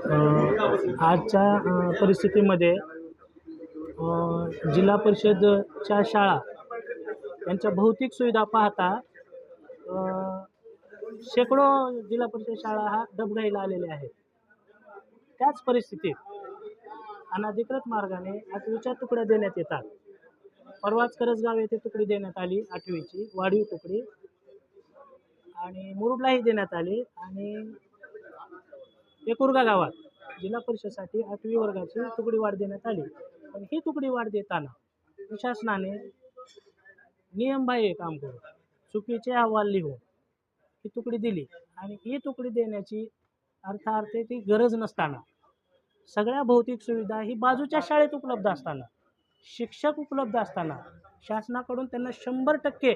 आजच्या परिस्थितीमध्ये जिल्हा परिषदच्या शाळा यांच्या भौतिक सुविधा पाहता शेकडो जिल्हा परिषद शाळा हा डबघाईला आलेल्या आहेत. त्याच परिस्थितीत अनाधिकृत मार्गाने आठवीच्या तुकड्या देण्यात येतात. परवाच करजगाव येथे तुकडी देण्यात आली आठवीची वाढीव तुकडी. आणि मुरुडलाही देण्यात आली. आणि एकुरगा गावात. जिल्हा परिषदसाठी आठवी वर्गाची तुकडी वाढ देण्यात आली. पण ही तुकडी वाढ देताना प्रशासनाने नियमबाह्य काम करून चुकीचे अहवाल लिहून ही तुकडी दिली. आणि ही तुकडी देण्याची अर्थार्थे ती गरज नसताना सगळ्या भौतिक सुविधा ही बाजूच्या शाळेत उपलब्ध असताना शिक्षक उपलब्ध असताना शासनाकडून त्यांना शंभर टक्के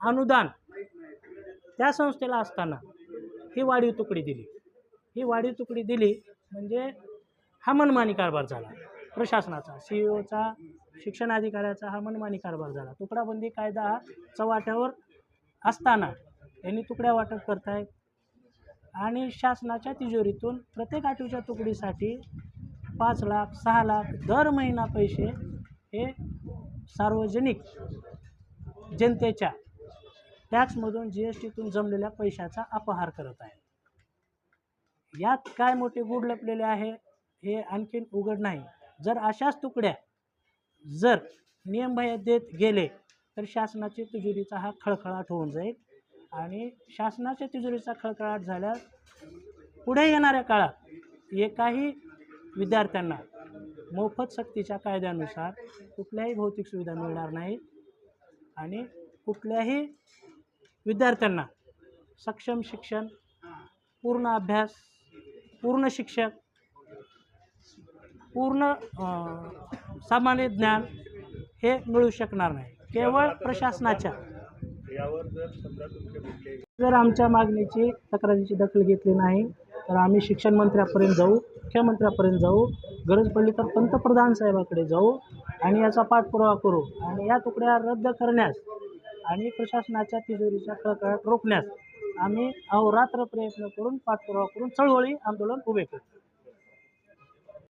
अनुदान त्या संस्थेला असताना ही वाढीव तुकडी दिली. ही वाढीव तुकडी दिली म्हणजे हा मनमानी कारभार झाला. प्रशासनाचा सी ओचा शिक्षण अधिकाऱ्याचा हा मनमानी कारभार झाला. तुकडाबंदी कायदा हा चव्हाट्यावर असताना यांनी तुकड्या वाटप करतायत आणि शासनाच्या तिजोरीतून प्रत्येक आठवीच्या तुकडीसाठी पाच लाख सहा लाख दर महिना पैसे हे सार्वजनिक जनतेच्या टॅक्समधून जी एस टीतून जमलेल्या पैशाचा अपहार करत आहे यात काय मोठे गूढ लपलेले आहे हे आणखीन उघड नाही. जर अशाच तुकड्या जर नियमबाह्य देत गेले तर शासनाची तिजोरीचा हा खळखळाट होऊन जाईल. आणि शासनाच्या तिजोरीचा खळखळाट झाल्यास पुढे येणाऱ्या काळात एकाही विद्यार्थ्यांना मोफत सक्तीच्या कायद्यानुसार कुठल्याही भौतिक सुविधा मिळणार नाही. आणि कुठल्याही विद्यार्थ्यांना सक्षम शिक्षण पूर्ण अभ्यास पूर्ण शिक्षक पूर्ण सामान्य ज्ञान हे मिळू शकणार नाही. केवळ प्रशासनाच्या. जर आमच्या मागणीची तक्रारीची दखल घेतली नाही तर आम्ही शिक्षण मंत्र्यापर्यंत जाऊ मुख्यमंत्र्यापर्यंत जाऊ गरज पडली तर पंतप्रधान साहेबाकडे जाऊ आणि याचा पाठपुरावा करू आणि या तुकड्या रद्द करण्यास आणि प्रशासनाच्या तिजोरीच्या खळखळाट रोखण्यास आम्ही अहोरात्र प्रयत्न करून पाठपुरावा करून चळवळी आंदोलन उभे करू.